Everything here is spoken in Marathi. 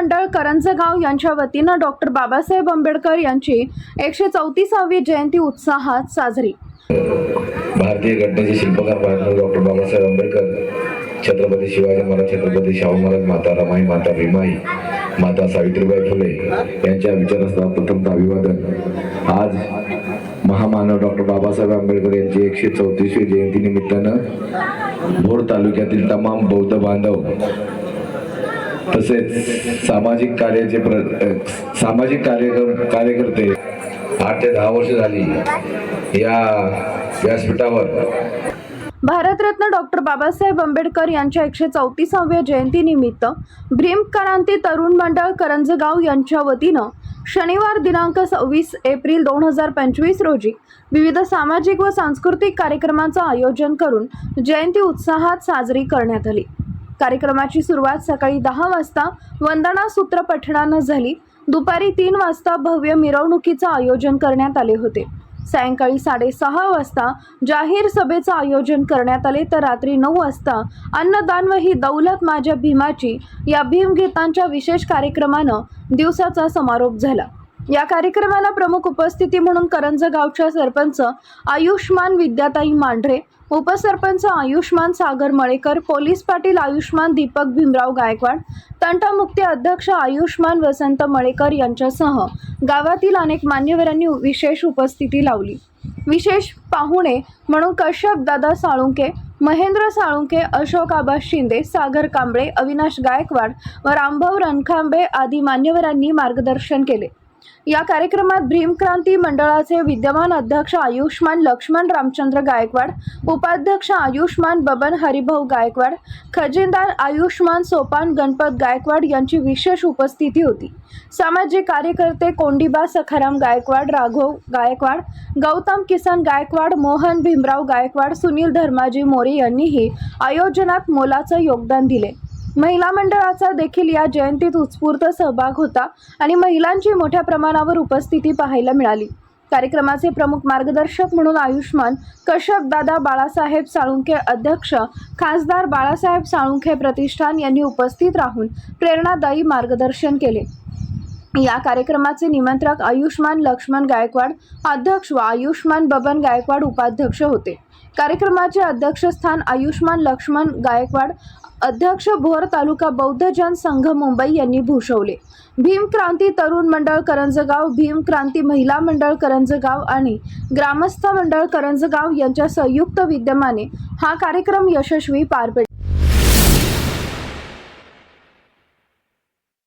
मंडळ करंजगाव यांच्या वतीनं डॉक्टर बाबासाहेब आंबेडकर यांची एकशे चौतीसावी जयंती उत्साहात साजरी. भारतीय घटनेचे शिल्पकार महात्मा डॉक्टर बाबासाहेब आंबेडकर छत्रपती शिवाजी महाराज छत्रपती शाहू महाराज माता रमाई माता भीमाई माता सावित्रीबाई फुले यांच्या विचारांचा प्रथम अभिवादन. आज महामानव डॉक्टर बाबासाहेब आंबेडकर यांची एकशे चौतीसवी जयंती निमित्तानं भोर तालुक्यातील तमाम बौद्ध बांधव तसेच सामाजिक कार्याचे प्र सामाजिक कार्यक्रम कार्यकर्ते आठ ते दहा वर्ष झाली या व्यासपीठावर. भारतरत्न डॉक्टर बाबासाहेब आंबेडकर यांच्या एकशे चौतीसाव्या जयंतीनिमित्त भ्रीम क्रांती तरुण मंडळ करंजगाव यांच्या वतीनं शनिवार दिनांक सव्वीस एप्रिल दोन हजार पंचवीस रोजी विविध सामाजिक व सांस्कृतिक कार्यक्रमांचं आयोजन करून जयंती उत्साहात साजरी करण्यात आली. कार्यक्रमाची सुरुवात सकाळी दहा वाजता वंदना सूत्र पठणानं झाली. दुपारी तीन वाजता भव्य मिरवणुकीचं आयोजन करण्यात आले होते. सायंकाळी साडेसहा वाजता जाहीर सभेचं आयोजन करण्यात आले तर रात्री नऊ वाजता अन्नदान व ही दौलत माझ्या भीमाची या भीमगीतांच्या विशेष कार्यक्रमानं दिवसाचा समारोप झाला. या कार्यक्रमाला प्रमुख उपस्थिती म्हणून करंज गावच्या सरपंच आयुष्मान विद्याताई मांढरे उपसरपंच आयुष्मान सागर मळेकर पोलीस पाटील आयुष्मान दीपक भीमराव गायकवाड तंटामुक्ती अध्यक्ष आयुष्मान वसंत मळेकर यांच्यासह गावातील अनेक मान्यवरांनी विशेष उपस्थिती लावली. विशेष पाहुणे म्हणून कश्यप दादा साळुंके महेंद्र साळुंके अशोक आबा शिंदे सागर कांबळे अविनाश गायकवाड व रामभाऊ रणखांबे आदी मान्यवरांनी मार्गदर्शन केले. या कार्यक्रमात भीमक्रांती मंडळाचे विद्यमान अध्यक्ष आयुष्मान लक्ष्मण रामचंद्र गायकवाड उपाध्यक्ष आयुष्मान बबन हरिभाऊ गायकवाड खजिनदार आयुष्मान सोपान गणपत गायकवाड यांची विशेष उपस्थिती होती. सामाजिक कार्यकर्ते कोंडीबा सखाराम गायकवाड राघव गायकवाड गौतम किसन गायकवाड मोहन भीमराव गायकवाड सुनील धर्माजी मोरे यांनीही आयोजनात मोलाचं योगदान दिले. महिला मंडळाचा देखील या जयंतीत उत्स्फूर्त सहभाग होता आणि महिलांची मोठ्या प्रमाणावर उपस्थिती पाहायला मिळाली. कार्यक्रमाचे प्रमुख मार्गदर्शक म्हणून आयुष्मान कश्यप दादा बाळासाहेब साळुंखे अध्यक्ष खासदार बाळासाहेब साळुंखे प्रतिष्ठान यांनी उपस्थित राहून प्रेरणादायी मार्गदर्शन केले. या कार्यक्रमाचे निमंत्रक आयुष्मान लक्ष्मण गायकवाड अध्यक्ष व आयुष्मान बबन गायकवाड उपाध्यक्ष होते. कार्यक्रमाचे अध्यक्षस्थान आयुष्मान लक्ष्मण गायकवाड अध्यक्ष भोर तालुका बौद्ध जन संघ मुंबई यांनी भूषवले. भीम क्रांती तरुण मंडळ करंजगाव भीम क्रांती महिला मंडळ करंजगाव आणि ग्रामस्थ मंडळ करंजगाव यांच्या संयुक्त विद्यमाने हा कार्यक्रम यशस्वी पार पडला.